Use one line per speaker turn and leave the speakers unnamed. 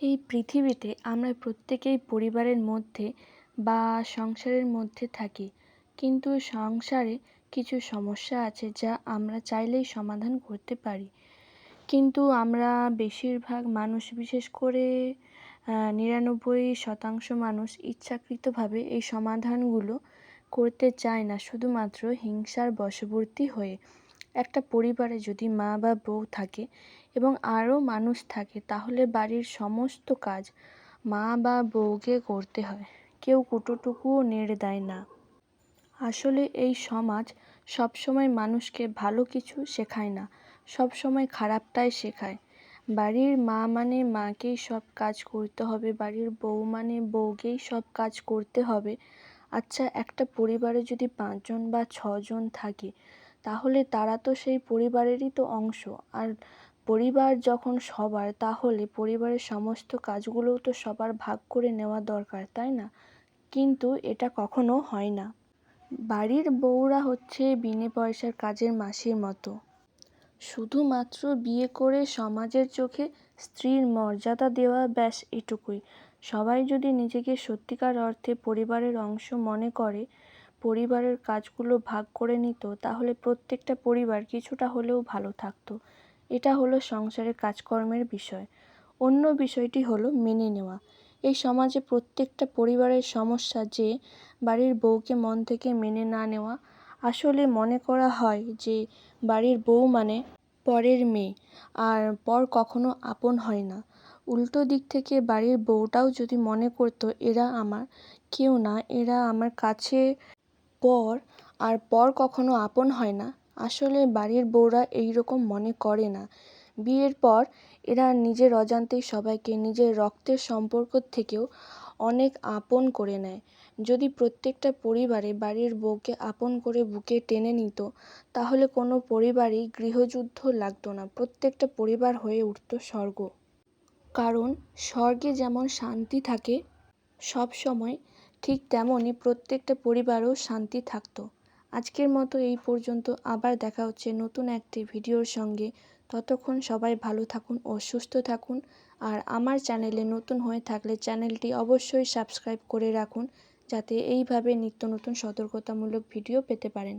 এই পৃথিবীতে আমরা প্রত্যেকেই পরিবারের মধ্যে বা সংসারের মধ্যে থাকি। কিন্তু সংসারে কিছু সমস্যা আছে যা আমরা চাইলেই সমাধান করতে পারি। কিন্তু আমরা বেশিরভাগ মানুষ, বিশেষ করে নিরানব্বই শতাংশ মানুষ ইচ্ছাকৃতভাবে এই সমাধানগুলো করতে চায় না। শুধুমাত্র হিংসার বশবর্তী হয়ে। একটা পরিবারে যদি মা বা বউ থাকে এবং আরও মানুষ থাকে, তাহলে বাড়ির সমস্ত কাজ মা বা বউকে করতে হয়। কেউ কুটোটুকুও নেড়ে দেয় না। আসলে এই সমাজ সবসময় মানুষকে ভালো কিছু শেখায় না, সবসময় খারাপটাই শেখায়। বাড়ির মা মানে মাকেই সব কাজ করতে হবে, বাড়ির বউ মানে বউকেই সব কাজ করতে হবে। আচ্ছা একটা পরিবারে যদি পাঁচজন বা ছজন থাকে তাহলে তারা তো সেই পরিবারেরই তো অংশ। আর পরিবার যখন সবার, তাহলে পরিবারের সমস্ত কাজগুলোও তো সবার ভাগ করে নেওয়া দরকার, তাই না? কিন্তু এটা কখনো হয় না। বাড়ির বউরা হচ্ছে বিনে পয়সার কাজের মাসির মতো। শুধুমাত্র বিয়ে করে সমাজের চোখে স্ত্রীর মর্যাদা দেওয়া ব্যাস এটুকুই। সবাই যদি নিজেকে সত্যিকার অর্থে পরিবারের অংশ মনে করে পরিবারের কাজগুলো ভাগ করে নিত, তাহলে প্রত্যেকটা পরিবার কিছুটা হলেও ভালো থাকতো। এটা হলো সংসারের কাজকর্মের বিষয়। অন্য বিষয়টি হলো মেনে নেওয়া। এই সমাজে প্রত্যেকটা পরিবারের সমস্যা যে বাড়ির বউকে মন থেকে মেনে না নেওয়া, আসলে মনে করা হয় যে বাড়ির বউ মানে পরের মেয়ে, আর পর কখনো আপন হয় না। উল্টো দিক থেকে বাড়ির বউটাও যদি মনে করতো, এরা আমার, কেউ না, এরা আমার কাছে পর আর পর কখনো আপন হয় না। আসলে বাড়ির বউরা এই রকম মনে করে না। বিয়ের পর এরা নিজের অজান্তেই সবাইকে নিজের রক্তের সম্পর্ক থেকেও অনেক আপন করে নেয়। যদি প্রত্যেকটা পরিবারে বাড়ির বউকে আপন করে বুকে টেনে নিত, তাহলে কোনো পরিবারেই গৃহযুদ্ধ লাগতো না, প্রত্যেকটা পরিবার হয়ে উঠত স্বর্গ। কারণ স্বর্গে যেমন শান্তি থাকে সব সময় ঠিক তেমনই প্রত্যেকটা পরিবারও শান্তি থাকতো। আজকের মতো এই পর্যন্ত। আবার দেখা হচ্ছে নতুন একটি ভিডিওর সঙ্গে। ততক্ষণ সবাই ভালো থাকুন ও সুস্থ থাকুন। আর আমার চ্যানেলে নতুন হয়ে থাকলে চ্যানেলটি অবশ্যই সাবস্ক্রাইব করে রাখুন, যাতে এইভাবে নিত্য নতুন সতর্কতামূলক ভিডিও পেতে পারেন।